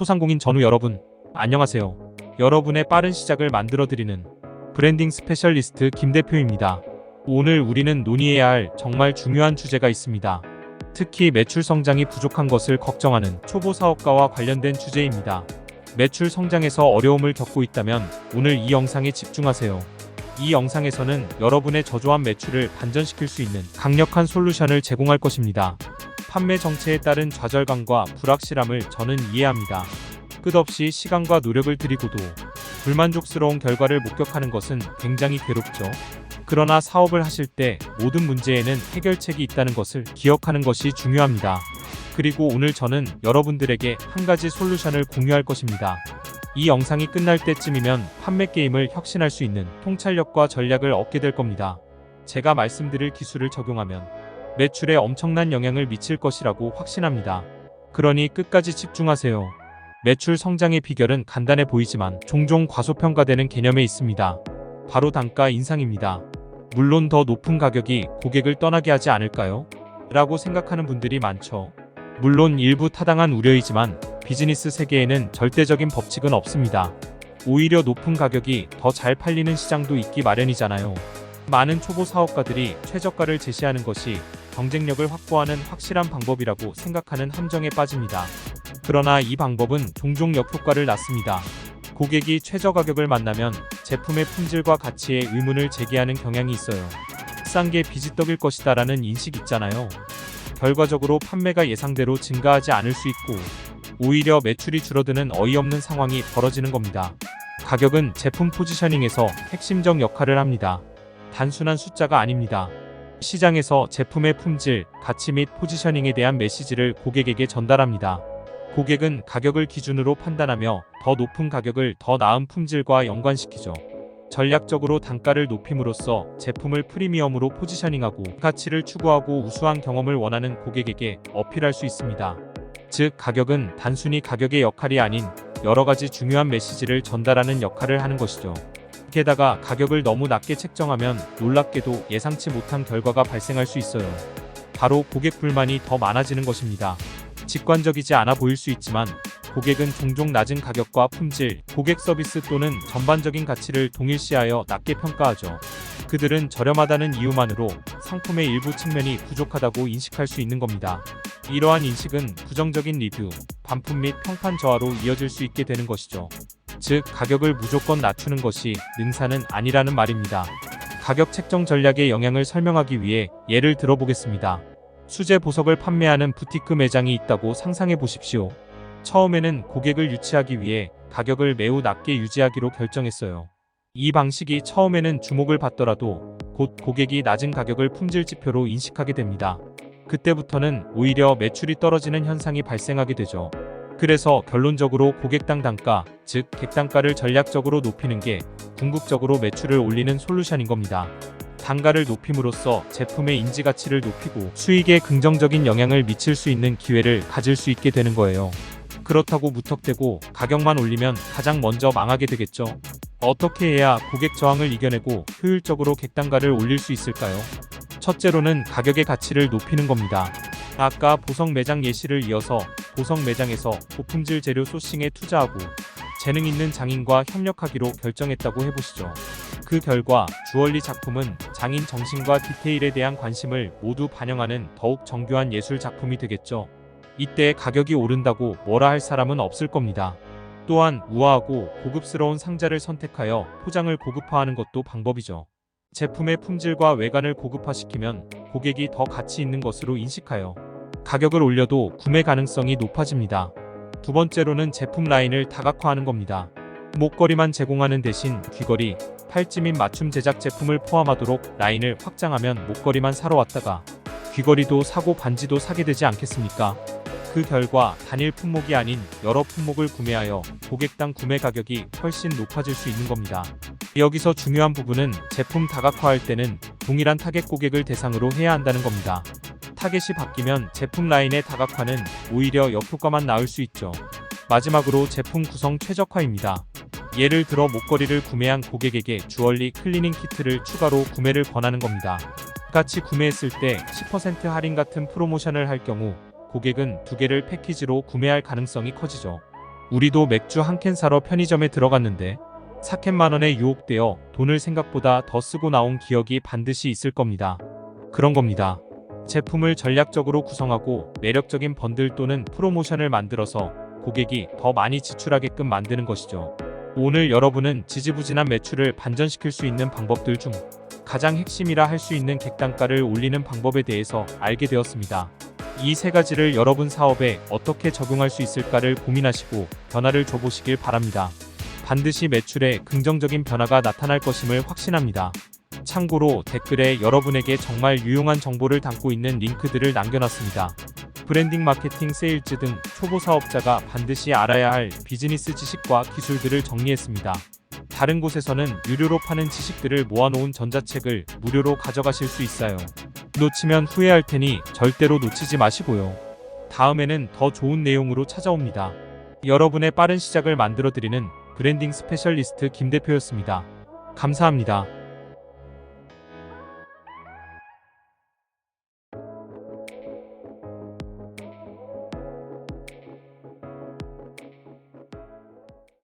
소상공인 전후 여러분, 안녕하세요. 여러분의 빠른 시작을 만들어드리는 브랜딩 스페셜리스트 김 대표입니다. 오늘 우리는 논의해야 할 정말 중요한 주제가 있습니다. 특히 매출 성장이 부족한 것을 걱정하는 초보 사업가와 관련된 주제입니다. 매출 성장에서 어려움을 겪고 있다면 오늘 이 영상에 집중하세요. 이 영상에서는 여러분의 저조한 매출을 반전시킬 수 있는 강력한 솔루션을 제공할 것입니다. 판매 정체에 따른 좌절감과 불확실함을 저는 이해합니다. 끝없이 시간과 노력을 들이고도 불만족스러운 결과를 목격하는 것은 굉장히 괴롭죠. 그러나 사업을 하실 때 모든 문제에는 해결책이 있다는 것을 기억하는 것이 중요합니다. 그리고 오늘 저는 여러분들에게 한 가지 솔루션을 공유할 것입니다. 이 영상이 끝날 때쯤이면 판매 게임을 혁신할 수 있는 통찰력과 전략을 얻게 될 겁니다. 제가 말씀드릴 기술을 적용하면 매출에 엄청난 영향을 미칠 것이라고 확신합니다. 그러니 끝까지 집중하세요. 매출 성장의 비결은 간단해 보이지만 종종 과소평가되는 개념에 있습니다. 바로 단가 인상입니다. 물론 더 높은 가격이 고객을 떠나게 하지 않을까요? 라고 생각하는 분들이 많죠. 물론 일부 타당한 우려이지만 비즈니스 세계에는 절대적인 법칙은 없습니다. 오히려 높은 가격이 더 잘 팔리는 시장도 있기 마련이잖아요. 많은 초보 사업가들이 최저가를 제시하는 것이 경쟁력을 확보하는 확실한 방법이라고 생각하는 함정에 빠집니다. 그러나 이 방법은 종종 역효과를 낳습니다. 고객이 최저 가격을 만나면 제품의 품질과 가치에 의문을 제기하는 경향이 있어요. 싼 게 비지떡일 것이다 라는 인식 있잖아요. 결과적으로 판매가 예상대로 증가하지 않을 수 있고 오히려 매출이 줄어드는 어이없는 상황이 벌어지는 겁니다. 가격은 제품 포지셔닝에서 핵심적 역할을 합니다. 단순한 숫자가 아닙니다. 시장에서 제품의 품질, 가치 및 포지셔닝에 대한 메시지를 고객에게 전달합니다. 고객은 가격을 기준으로 판단하며 더 높은 가격을 더 나은 품질과 연관시키죠. 전략적으로 단가를 높임으로써 제품을 프리미엄으로 포지셔닝하고 가치를 추구하고 우수한 경험을 원하는 고객에게 어필할 수 있습니다. 즉, 가격은 단순히 가격의 역할이 아닌 여러 가지 중요한 메시지를 전달하는 역할을 하는 것이죠. 게다가 가격을 너무 낮게 책정하면 놀랍게도 예상치 못한 결과가 발생할 수 있어요. 바로 고객 불만이 더 많아지는 것입니다. 직관적이지 않아 보일 수 있지만 고객은 종종 낮은 가격과 품질, 고객 서비스 또는 전반적인 가치를 동일시하여 낮게 평가하죠. 그들은 저렴하다는 이유만으로 상품의 일부 측면이 부족하다고 인식할 수 있는 겁니다. 이러한 인식은 부정적인 리뷰, 반품 및 평판 저하로 이어질 수 있게 되는 것이죠. 즉, 가격을 무조건 낮추는 것이 능사는 아니라는 말입니다. 가격 책정 전략의 영향을 설명하기 위해 예를 들어보겠습니다. 수제 보석을 판매하는 부티크 매장이 있다고 상상해 보십시오. 처음에는 고객을 유치하기 위해 가격을 매우 낮게 유지하기로 결정했어요. 이 방식이 처음에는 주목을 받더라도 곧 고객이 낮은 가격을 품질 지표로 인식하게 됩니다. 그때부터는 오히려 매출이 떨어지는 현상이 발생하게 되죠. 그래서 결론적으로 고객당 단가, 즉 객단가를 전략적으로 높이는 게 궁극적으로 매출을 올리는 솔루션인 겁니다. 단가를 높임으로써 제품의 인지 가치를 높이고 수익에 긍정적인 영향을 미칠 수 있는 기회를 가질 수 있게 되는 거예요. 그렇다고 무턱대고 가격만 올리면 가장 먼저 망하게 되겠죠. 어떻게 해야 고객 저항을 이겨내고 효율적으로 객단가를 올릴 수 있을까요? 첫째로는 가격의 가치를 높이는 겁니다. 아까 보석 매장 예시를 이어서 보석 매장에서 고품질 재료 소싱에 투자하고 재능 있는 장인과 협력하기로 결정했다고 해보시죠. 그 결과 주얼리 작품은 장인 정신과 디테일에 대한 관심을 모두 반영하는 더욱 정교한 예술 작품이 되겠죠. 이때 가격이 오른다고 뭐라 할 사람은 없을 겁니다. 또한 우아하고 고급스러운 상자를 선택하여 포장을 고급화하는 것도 방법이죠. 제품의 품질과 외관을 고급화시키면 고객이 더 가치 있는 것으로 인식하여 가격을 올려도 구매 가능성이 높아집니다. 두 번째로는 제품 라인을 다각화하는 겁니다. 목걸이만 제공하는 대신 귀걸이, 팔찌 및 맞춤 제작 제품을 포함하도록 라인을 확장하면 목걸이만 사러 왔다가 귀걸이도 사고 반지도 사게 되지 않겠습니까? 그 결과 단일 품목이 아닌 여러 품목을 구매하여 고객당 구매 가격이 훨씬 높아질 수 있는 겁니다. 여기서 중요한 부분은 제품 다각화할 때는 동일한 타겟 고객을 대상으로 해야 한다는 겁니다. 타겟이 바뀌면 제품 라인의 다각화는 오히려 역효과만 낳을 수 있죠. 마지막으로 제품 구성 최적화입니다. 예를 들어 목걸이를 구매한 고객에게 주얼리 클리닝 키트를 추가로 구매를 권하는 겁니다. 같이 구매했을 때 10% 할인 같은 프로모션을 할 경우 고객은 두 개를 패키지로 구매할 가능성이 커지죠. 우리도 맥주 한 캔 사러 편의점에 들어갔는데 사캔만 원에 유혹되어 돈을 생각보다 더 쓰고 나온 기억이 반드시 있을 겁니다. 그런 겁니다. 제품을 전략적으로 구성하고 매력적인 번들 또는 프로모션을 만들어서 고객이 더 많이 지출하게끔 만드는 것이죠. 오늘 여러분은 지지부진한 매출을 반전시킬 수 있는 방법들 중 가장 핵심이라 할 수 있는 객단가를 올리는 방법에 대해서 알게 되었습니다. 이 세 가지를 여러분 사업에 어떻게 적용할 수 있을까를 고민하시고 변화를 줘보시길 바랍니다. 반드시 매출에 긍정적인 변화가 나타날 것임을 확신합니다. 참고로 댓글에 여러분에게 정말 유용한 정보를 담고 있는 링크들을 남겨놨습니다. 브랜딩 마케팅 세일즈 등 초보 사업자가 반드시 알아야 할 비즈니스 지식과 기술들을 정리했습니다. 다른 곳에서는 유료로 파는 지식들을 모아놓은 전자책을 무료로 가져가실 수 있어요. 놓치면 후회할 테니 절대로 놓치지 마시고요. 다음에는 더 좋은 내용으로 찾아옵니다. 여러분의 빠른 시작을 만들어드리는 브랜딩 스페셜리스트 김 대표였습니다. 감사합니다.